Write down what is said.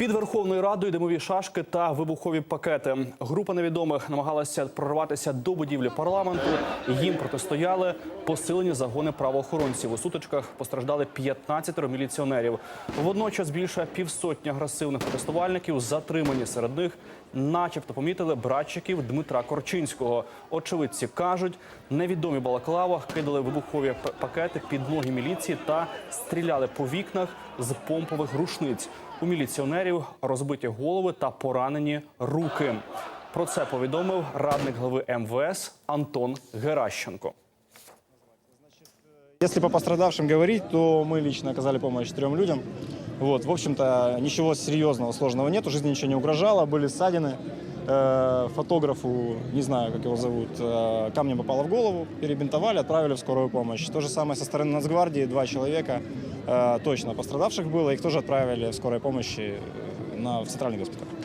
Під Верховною Радою димові шашки та вибухові пакети. Група невідомих намагалася прорватися до будівлі парламенту. Їм протистояли посилені загони правоохоронців. У сутичках постраждали 15 міліціонерів. Водночас більше півсотні агресивних протестувальників затримані. Серед них, начебто, помітили братчиків Дмитра Корчинського. Очевидці кажуть, невідомі в балаклавах кидали вибухові пакети під ноги міліції та стріляли по вікнах з помпових рушниць. У міліціонерів розбиті голови та поранені руки. Про це повідомив радник глави МВС Антон Геращенко. Если по пострадавшим говорить, то мы лично оказали помощь трем людям. Вот, в общем-то, ничего серьезного, сложного нет, жизни ничего не угрожало, были ссадины. Э, Фотографу, не знаю, как его зовут, э, камнем попало в голову, перебинтовали, отправили в скорую помощь. То же самое со стороны Нацгвардии, два человека э, точно пострадавших было, их тоже отправили в скорой помощи э, на, в центральный госпиталь.